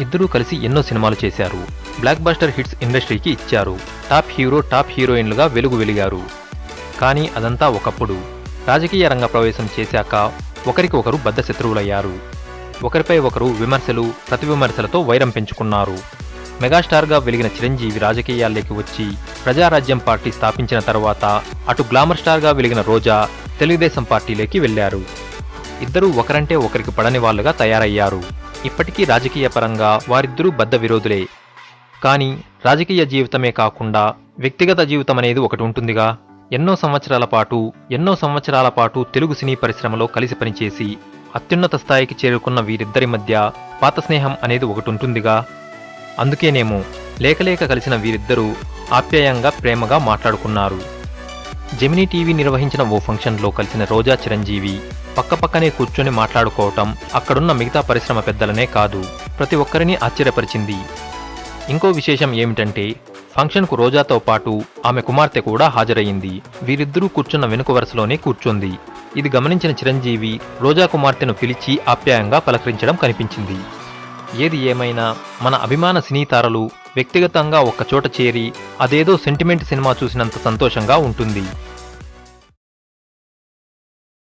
ఇద్దరూ కలిసి ఎన్నో సినిమాలు చేశారు. బ్లాక్ బస్టర్ హిట్స్ ఇండస్ట్రీకి ఇచ్చారు. టాప్ హీరో టాప్ హీరోయిన్లుగా వెలుగు వెలిగారు. కానీ అదంతా ఒకప్పుడు. రాజకీయ రంగ ప్రవేశం చేశాక ఒకరికి ఒకరు బద్ధశత్రువులయ్యారు ఒకరిపై ఒకరు విమర్శలు ప్రతి విమర్శలతో వైరం పెంచుకున్నారు. మెగాస్టార్గా వెలిగిన చిరంజీవి రాజకీయాల్లోకి వచ్చి ప్రజారాజ్యం పార్టీ స్థాపించిన తర్వాత అటు గ్లామర్ స్టార్గా వెలిగిన రోజా తెలుగుదేశం పార్టీలోకి వెళ్ళారు ఇద్దరూ ఒకరంటే ఒకరికి పడని వాళ్ళుగా తయారయ్యారు. ఇప్పటికీ రాజకీయ పరంగా వారిద్దరూ బద్ద విరోధులే. కానీ రాజకీయ జీవితమే కాకుండా వ్యక్తిగత జీవితం అనేది ఒకటి ఉంటుందిగా. ఎన్నో సంవత్సరాల పాటు ఎన్నో సంవత్సరాల పాటు తెలుగు సినీ పరిశ్రమలో కలిసి పనిచేసి అత్యున్నత స్థాయికి చేరుకున్న వీరిద్దరి మధ్య పాత స్నేహం అనేది ఒకటి ఉంటుందిగా. అందుకేనేమో లేకలేక కలిసిన వీరిద్దరూ ఆప్యాయంగా ప్రేమగా మాట్లాడుకున్నారు. జెమినీ టీవీ నిర్వహించిన ఓ ఫంక్షన్లో కలిసిన రోజా చిరంజీవి పక్కపక్కనే కూర్చొని మాట్లాడుకోవటం అక్కడున్న మిగతా పరిశ్రమ పెద్దలనే కాదు ప్రతి ఒక్కరిని ఆశ్చర్యపరిచింది. ఇంకో విశేషం ఏమిటంటే ఫంక్షన్కు రోజాతో పాటు ఆమె కుమార్తె కూడా హాజరయ్యింది. వీరిద్దరూ కూర్చున్న వెనుక వరుసలోనే కూర్చుంది. ఇది గమనించిన చిరంజీవి రోజా కుమార్తెను పిలిచి ఆప్యాయంగా పలకరించడం కనిపించింది. ఏది ఏమైనా మన అభిమాన సినీ తారలు వ్యక్తిగతంగా ఒక్కచోట చేరి అదేదో సెంటిమెంట్ సినిమా చూసినంత సంతోషంగా ఉంటుంది.